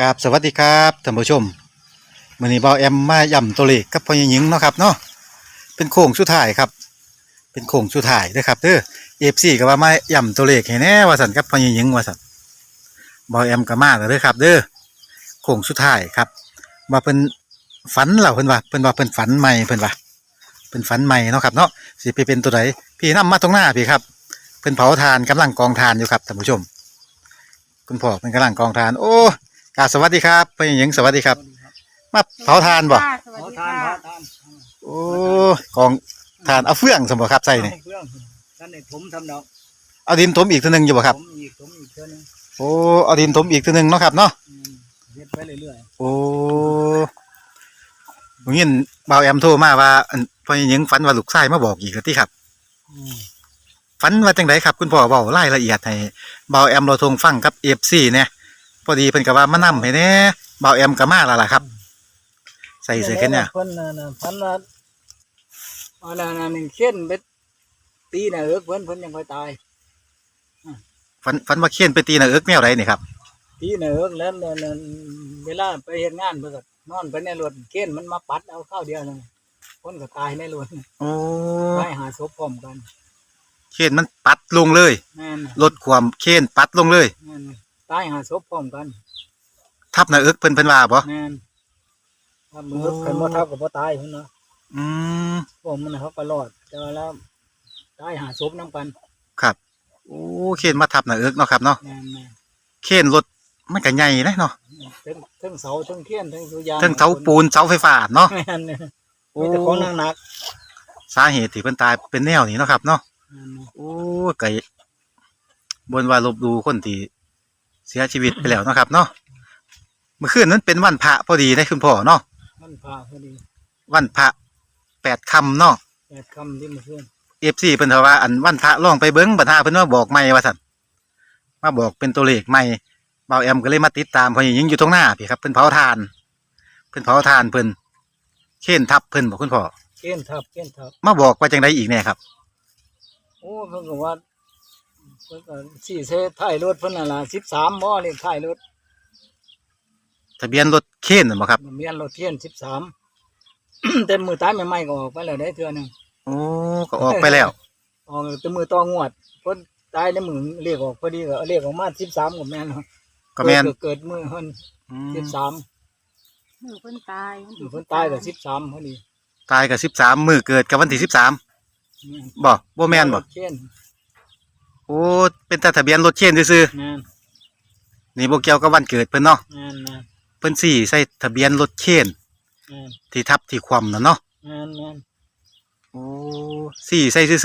กราบสวัสดีครับท่านผู้ชมมื้อนี้เบาแอมมาย่ำตัวเลขกับพ่อหญิงเนาะครับเนาะเป็นโค้งสุดท้ายครับ เป็นโค้งสุดท้ายเด้อครับเด้อ FC ก็ว่ามาย่ำตัวเลขให้แน่ว่าซั่นกับพ่อหญิงว่าซั่นเบาแอมก็มาแล้วเด้อครับ เด้อโค้งสุดท้ายครับว่าเพิ่นฝันแล้วเพิ่นว่าเพิ่นว่าเพิ่นฝันใหม่เพิ่นว่าเพิ่นฝันใหม่เนาะครับเนาะสิไปเป็นตัวใดพี่นํมาตรงหน้าพี่ครับเพิ่นเผาทานกำลังกองทานอยู่ครับท่านผู้ชม คุณพ่อเป็นกำลังกองทาน โอ้ กราบสวัสดีครับพ่อหญิงสวัสดีครับ มาเผาทานบ่สวัสขอดีทานค่ะขอทานโอ้กองทานเอาเฟื่องสมบ่ครับใส่นี่เครื่องท่านในผมทำดอกเอาดินถมอีกตัวหนึงอยู่บ่ครับ ผมอีกผมอีกเท่านึงโอ้เอาดินถมอีกตัวหนึงเนาะครับเนาะอืมเฮ็ดไปเรื่อยโอ้ผมยินบ่าวแอมโทรมาว่าอั่นพ่อหญิงฝันว่าลูกชายมาบอกอีกแล้วติครับ ๆอืมฝันว่าจังไดครับ คุณพ่อเว้ารายละเอียดให้บ่าวแอมเราทงฟังกับ FC เนี่ย พอดีเพิ่นก็ว่ามานํให้แหน่บ่าวแอมก็มาแล้วล่ะครับ ใส่เสื้อแขนเนี่ยเพิ่นน่ะน่ะพันว่าอันนั้นอันนึงเข็นไปตีน่ะเอิกเพิ่นเพิ่นยังค่อยตาย ฝันฝันว่าเคียนไปตีหน้าเอิกแนวใดนี่ครับ ตีน่ะเอิกแล้วแล้วแล้วเวลาไปเฮ็ดงานเพิ่นก็นอนไปในรถเข็นมันมาปัดเอาข้าวเดียวนึงคนก็ตายในรถโอ้ไปหาศพพร้อมกันเคียนมันปัดลงเลย แม่นน่ะลดความเคนปัดลงเลย แม่นน่ะ ตายหาศพพร้อมกันทับหน้าเอิกเพิ่นเพิ่นว่าบ่แม่นถ้ามือกันบ่เท่ากับบ่ตายพุ่นเนาะอืมพวกมันเขาก็รอด แต่ว่าแล้วตายหาศพน้ำกันครับ โอ้เคนมาทับหน้าเอิกเนาะครับเนาะแม่นแม่นเคนรถมันก็ใหญ่เลยเนาะทั้งทั้งเสาทั้งเทียนทั้งสุยางทั้งเสาปูนเสาไฟฟ้าเนาะแม่นเนี่ยโอ้มีแต่ของหนักสาเหตุที่เพิ่นตายเป็นแนวนี้เนาะครับเนาะๆแม่นแม่นโอ้ไก่บนว่าลบดูคนที่ เสียชีวิตไปแล้วเนาะครับเนาะเมื่อคืนนั้นเป็นวันพระพอดีได้คุณพ่อเนาะมันพาพอดีวันพระแปดค่ำเนาะแปดคำที่มาขึ้นเอฟซีเพิ่นว่าอันวันพระลองไปเบิ้งบัดหาเพิ่นว่าบอกใหม่ว่าซั่นมาบอกเป็นตัวเลขใหม่เบาแอมก็เลยมาติดตามเพอยิงอยู่ตรงหน้าพี่ครับเพิ่นเผาทาน เพิ่นเผาทานเพิ่นเข่นทับเพิ่นบอกคุณพ่อเกณฑ์ทับเกณฑ์ทับมาบอกว่าจังไดอีกแน่ครับ โอ้เพิ่นก็ว่า เพิ่นก็สี่เซท้ายรถเพิ่นน่ะล่ะสิบสามบ่เลขท้ายรถทะเบียนรถเข่นนั่นบ่ครับทะเบียนรถเทียนสิบสาม แต่มือตายใหม่ๆก็ออกไปแล้วได้เทื่อหนึง โอ้ ก็ออกไปแล้ว ออกแต่มือต่องวดเพิ่นตายในมือเลขออกพอดีก็เลขออกมาสิบสามก็แม่นเนาะก็แม่นเกิดเกิดมือเพิ่นอืสิมบสามหนูเพิ่นตายเพิ่นตายกับสิบสามพอดีตายกับ13มื้อเกิดกับวันที่13บ่บ่แม่นบ่เช่น โอ้เป็นแต่ทะเบียนรถเข่นซื่อแม่นๆนี่บ่เกี่ยวกับวันเกิดเพิ่นเนาะแม่นแม่นเพิ่นสี่ใส่ทะเบียนรถเข่นแม่นที่ทับที่คว่ำน่ะเนาะแม่นแม่นโอ้สี่ใส่ซื่อ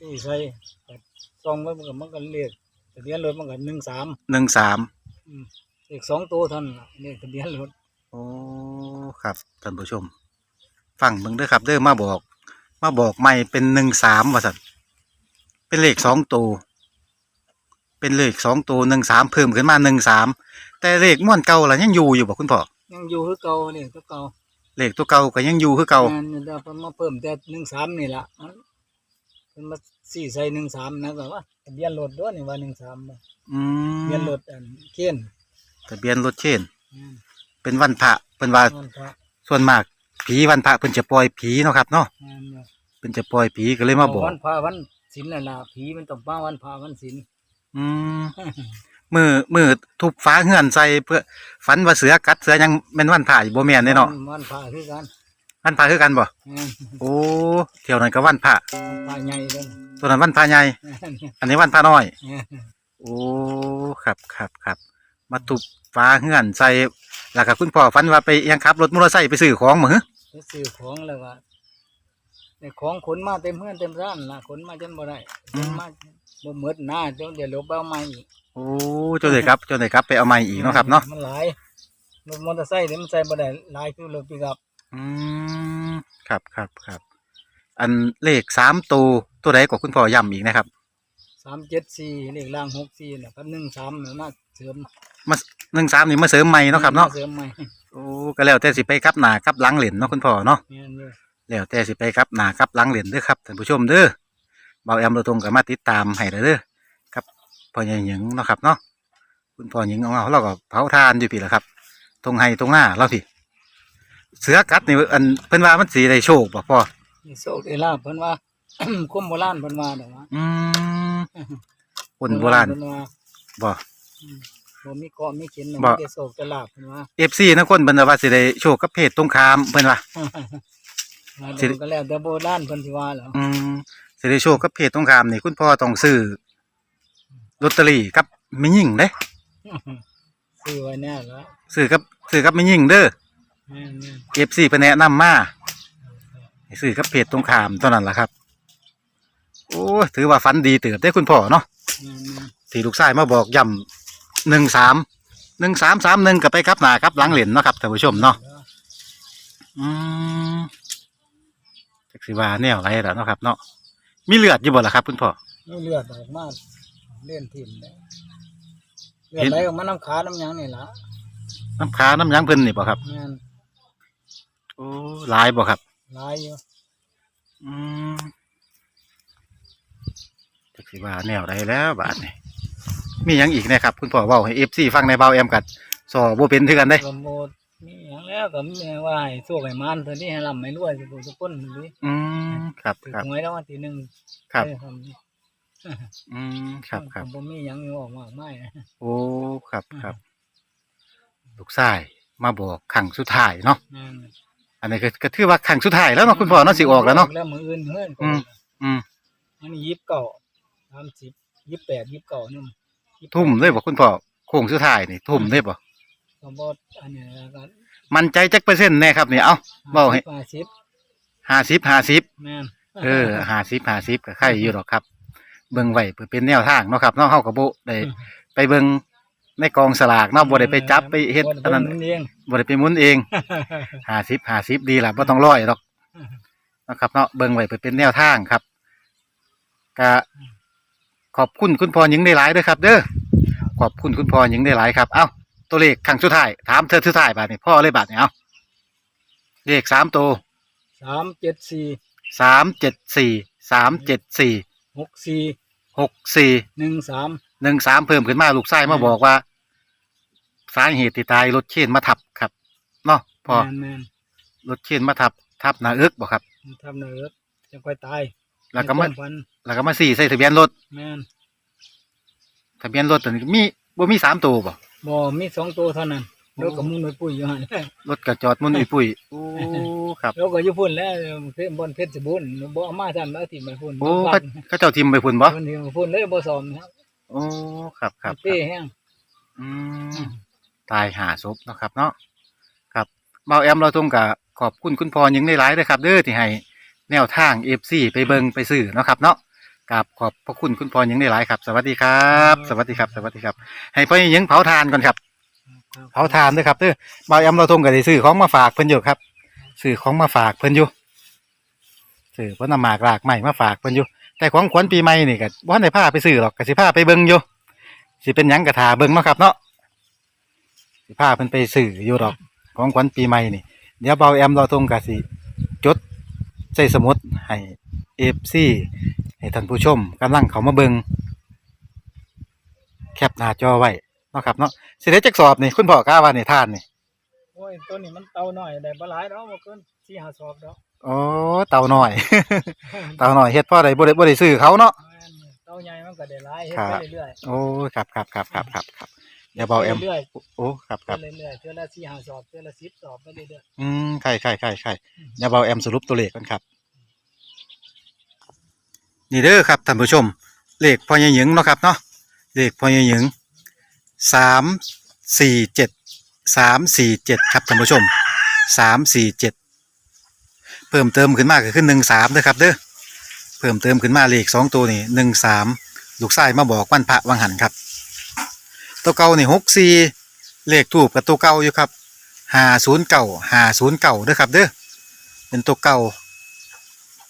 สี่ใส่ซองไว้มันก็มันก็เลขทะเบียนรถมันก็หนึ่งสามๆ13เลขสองตัวเท่านั้นล่ะเลขทะเบียนรถโอ้ครับท่านผู้ชม ฟังเบิ่งเด้อครับเด้อมาบอก มาบอกใหม่เป็นหนึ่งสามว่าสัตเป็นเลขสองตัว เป็นเลขสองตัวหนึ่งสามเพิ่มขึ้นมาหนึ่งสามแต่เลขม้วนเก่าล่ะยังอยู่อยู่บ่คุณพ่อยังอยู่คือเก่าเลขตัวเก่าเลขตัวเก่าก็ยังอยู่คือเก่าแม่นแต่เพิ่นมาเพิ่มแต่หนึ่งสามนี่ล่ะมันเพิ่นมาสี่ใส่หนึ่งสามนะแบบว่าทะเบียนรถด้วยนี่ว่าหนึ่งสามอืทะเบียนมรถอันเขียนทะเบียนรถเช่นแม่นเป็นวันพระเป็นว่าวันพระส่วนมาก ผีวันพระเพิ่นจะปล่อยผีเนาะครับเนาะแม่นอยู่เพิ่นจะปล่อยผีก็เลยมาบอกวันพระวันศีลน่ะล่ะผีมันต้องมาวันพระวันศีล อืมมือมือทุบฟ้าเฮือนใส่เพื่อฝันว่าเสือกัดเสือยังแม่นวันผ่าอยู่บ่แม่นแน่เนาะวันพระคือกันวันผ่าคือกันบ่แม่นโอ้เที่ยวนั้นก็วันผ่าพระใหญ่เลยตัวนั้นวันผ่าใหญ่แม่นอันนี้วันผ่าน้อยแม่นโอ้ครับครับครับมาทุบฟ้าเฮือนใส่แล้วก็คุณพ่อฝันว่าไปยังขับรถมอเตอร์ไซค์ไปซื้อของมื้อไปซื้อของแล้วว่าได้ของขนมาเต็มเฮือนเต็มร้านล่ะขนมาจนบ่ได้ขนมา บ่หมดหน้าเดี๋ยวเดี๋ยวลบเอาใหม่อีกโอ้จนได้ครับจนได้ครับไปเอาใหม่อีกเนาะครับเนาะมันหลายรถมอเตอร์ไซค์นี่มันใส่บ่ได้หลายคือรถปิกอัพอืมครับครับครับ อันเลขสามตัวตัวใดก็คุณพ่อย้ำอีกนะครับ374เลขล่าง64น่ะกับ13น่ะมาเสริมมาหนึ่งสามนี่มาเสริมใหม่เนาะครับเนาะมเสริมใหม่โอ้ก็แล้วแต่สิไปครับหน้าครับหลังเหรียญเนาะคุณพ่อเนาะแม่นอยู่แล้วแต่สิไปครับหน้าครับหลังเหรียญเด้อครับท่านผู้ชมเด้อ เบาแอมเราตรงกับมาติดตามให้เด้อครับพ่อใหญ่หญิงเนาะครับเนาะคุณพ่อหญิงของเราเราก็เผาทานอยู่พี่แหละครับตรงไห้ตรงหน้าเราพี่ เสือกัดนี่อันเพิ่นว่ามันสีได้โชคบ่พ่อนี่โชคได้ลาบเพิ่นว่า คุมโบราณเพิ่นว่าดอกว่าอืมคนโบราณเพิ่นว่าบ่บ่มีเกาะมีเข็นบ่บ่ได้โชคได้ลาบเพิ่นว่า FC นะคนเพิ่นว่าสิได้โชคกับเพศตรงข้ามเพิ่นว่ามาสิดูก็แล้วแต่โบราณเพิ่นสิว่าแล้วอืม สิได้โชคกับเพศตรงข้ามนี่คุณพ่อต้องซื้อลอตเตอรี่กับแม่หญิงเด้ซื้อไว้แน่แล้วซื้อกับซื้อกับแม่หญิงเด้อแม่น FC เพิ่นแนะนำมาให้ซื้อกับเพศตรงข้ามเท่านั้นล่ะครับ โอ้ยถือว่าฝันดีเติบได้คุณพ่อเนาะๆแม่นที่ลูกชายมาบอกย่ำหนึ่งสามหนึ่งสามสามหนึ่งก็ไปครับหนาครับหลังเหรียญเนาะครับท่านผู้ชมเนาะอืมจักสิว่าแนวไรล่ะเนาะครับเนาะ มีเลือดอยู่บ่ล่ะครับคุณพ่อๆนี่เลือดออกมาเล่นทิ่มได้เลือเห็ดนไหลออกมาน้ำขาน้ำหยังนี่ล่ะน้ำขาน้ำหยังเพิ่นนี่บ่ครับ แม่นโอ้หลายบ่ครับ หลายอยู่อืมจักสิว่าแนวไรแล้วบาดนี่มีหยังอีกนะครับ คุณพ่อเว้าให้เอฟซีฟังในเบาแอมกัดสอบ่เป็นคือกันเด้ก็โมด มีหยังแล้วก็มีว่าให้โชคให้มานเพิ่นนี่ให้ร่ำให้รวยทุกผู้ทุกคนนี่อืมครับถึงครับ หวยแล้ววันที่หนึ่งครับได้ทำนี่อืมครับครับ ผมมีหยังอยู่ออกมากมายนะโอ้ครับครับ ลูกชายมาบอกครั้งสุดท้ายเนาะแม่นอันนี้ก็ก็ถือว่าครั้งสุดท้ายแล้วเนาะคุณพ่อเนาะสิออกแล้วเนาะ แล้วมืออื่นเฮือนก็อืมอืมอันนี้ยิบเก่าสามสิบยิบแปดยิบเก่านี่มันทุ่มเลยบ่คุณพ่อโค้งสุดท้ายนี่ทุ่มเลยบ่ ก็บดอันนี้แล้วก็มั่นใจจักเปอร์เซ็นต์แน่ครับนี่เอ้าเว้าให้ห้าสิบห้าสิบห้าสิบแม่นเออห้าสิบห้าสิบก็ใครอยู่หรอกครับ เบิ่งไว้เพื่อเป็นแนวทางเนาะครับเนาะเฮาก็บ่ได้ไปเบิ่งในกองสลากเนาะบ่ได้ไปจับไปเฮ็ดอันนั้นบ่ได้เองบ่ได้ไปหมุนเองห้าสิบห้าสิบดีล่ะบ่ต้องร้อยหรอกนะครับเนาะเบิ่งไว้เพื่อเป็นแนวทางครับก็ขอบคุณคุณพ่อหญิงได้หลายเด้อครับ เด้อขอบคุณคุณพ่อหญิงได้หลายครับ เอ้า ตัวเลขครั้งสุดท้ายถามเธอสุดท้ายบาดนี้พ่อเลยบาดนี้เอ้าเลขสามตัวสามเจ็ดสี่สามเจ็ดสี่สามเจ็ดสี่หกสี่หกสี่หนึ่งสามหนึ่งสามเพิ่มขึ้นมาลูกไส้มาบอกว่า สาเหตุที่ตายรถเข็นมาทับครับเนาะพ่อแม่นแม่นรถเข็นมาทับทับหน้าเอิกบ่ครับ ทำเนื้อจะค่อยตายแล้วก็มาในควฝันแล้วก็มาสี่ใส่ทะเบียนรถแม่นทะเบียนรถตัวนี้มีบ่มีสามตัวบ่ บ่มีสองตัวเท่านั้นโอ้แล้วก็มุนไปปุ้ยอยู่หั่นรถกระจอดมุนอุยปุยโอ้ครับแล้วก็อยู่พุ่นแล้วเพชรบนเพชรบุญบ่เอามาทำแล้วที่มาพุ่นโอ้บ้าเขานเขาเจ้าทิมไปพุ่นบ่พุ่นที่มาพุ่นเลยบ่สอมครับโอ้ครับครับคเป้รับแห้งอืมตายหาศพเนาะครับ เนาะครับเบาแอมเราตรงกับขอบคุณคุณพ่อยังได้หลายเลยครับ เด้อที่ให้แนวทาง FC ไปเบิงไปซื้อเนาะครับเนาะ กับขอบพระคุณคุณพ่อยังได้หลายครับ สวัสดีครับ สวัสดีครับ สวัสดีครับ ให้พ่อยังเผาทานก่อนครับ เผาทานด้วยครับเด้อเบาแอมเราตรงกับได้ซื้อของมาฝากเพิ่นอยู่ครับซื้อของมาฝากเพิ่นอยู่ซื้อเพิ่นเอาหมากรากใหม่มาฝากเพิ่นอยู่ แต่ของขวัญปีใหม่นี่ก็บ่ทันได้พาไปซื้อหรอกก็สิพาไปเบิ่งอยู่สิเป็นหยังก็ท่าเบิ่งเนาะครับเนาะสิพาเพิ่นไปซื้ออยู่ดอกของขวัญปีใหม่นี่ เดี๋ยวเบาแอมเราตรงก็สิจดใส่สมุดให้ FC ให้ท่านผู้ชมกำลังเข้ามาเบิ่งแคปหน้าจอไว้เนาะครับเนาะสิได้จักสอบนี่คุณพ่อกล้าว่านี่ท่านนี่โอ้ยตัวนี้มันเตาหน่อยได้บ่หลายดอกบ่เกิน4 5ศอกดอกอ๋อเต่าน้อย เต่าน้อยเฮ็ดพ่อได้บ่ได้บ่ได้ซื้อเขาเนาะ แม่นเตาใหญ่มันก็ได้หลายเฮ็ดครัไปบเรื่อยโอ้ครับครับครับครับครับครับๆเดี๋ยวเบาแอมเรื่อยโอ้ครับๆครับ เรื่อยๆเทื่อละ4 5ศอกเทื่อละ10ศอกไปเรื่อยอืมใช่ใช่ใช่ใช่เดี๋ยวเบาแอมสรุปตัวเลขกันครับ นี่เด้อครับท่านผู้ชม เลขพอยหยิงเนาะครับเนาะเลขพอยหยิงสามสี่เจ็ดสามสี่เจ็ดครับท่านผู้ชมสามสี่เจ็ดเพิ่มเติมขึ้นมาก็คือหนึ่งสามเด้อครับเด้อเพิ่มเติมขึ้นมาเลขสองตัวนี่หนึ่งสามลูกไส้มาบอกวันพระวังหันครับ ตัวเก่านี่หกสี่เลขถูกกับตัวเก่าอยู่ครับห้าศูนย์เก่าห้าศูนย์เก่าเด้อครับเด้อเป็นตัวเก่า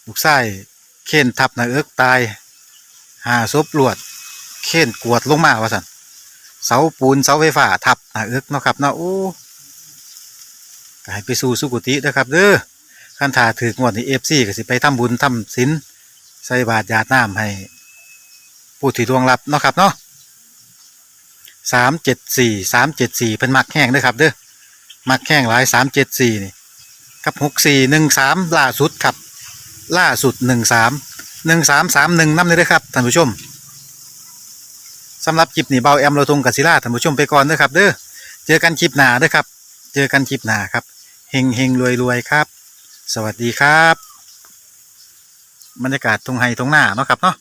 ลูกไส้ เข็นทับหน้าเอิกตายหาศพลวด เข็นกวดลงมาว่าสันเสาปูนเสาไฟฟ้าทับหน้าเอิกเนาะครับเนาะโอ้ก็ให้ไปสู่สุคติเด้อครับเด้อขั้นถาถือกงวดนี้เอฟซีก็สิไปทำบุญทำศีลใส่บาตรยาดน้ำให้ผู้ที่ดวงรับเนาะครับเนาะสามเจ็ดสี่สามเจ็ดสี่เพิ่นมักแห้งเด้อครับเด้อมักแข้งหลายสามเจ็ดสี่นี่กับหกสี่หนึ่งสามล่าสุดครับ ล่าสุดหนึ่งสามหนึ่งสามสามหนึ่งน้ำเลยนะครับท่านผู้ชมสำหรับคลิปนี้เบาแอมเราทงกับศิล่าท่านผู้ชมไปก่อนนะครับเด้อเจอกันคลิปหน้าเด้อครับ เจอกันคลิปหน้าครับเฮงเฮงรวยรวยครับ สวัสดีครับ บรรยากาศทงไฮทงหน้าเนาะครับเนาะ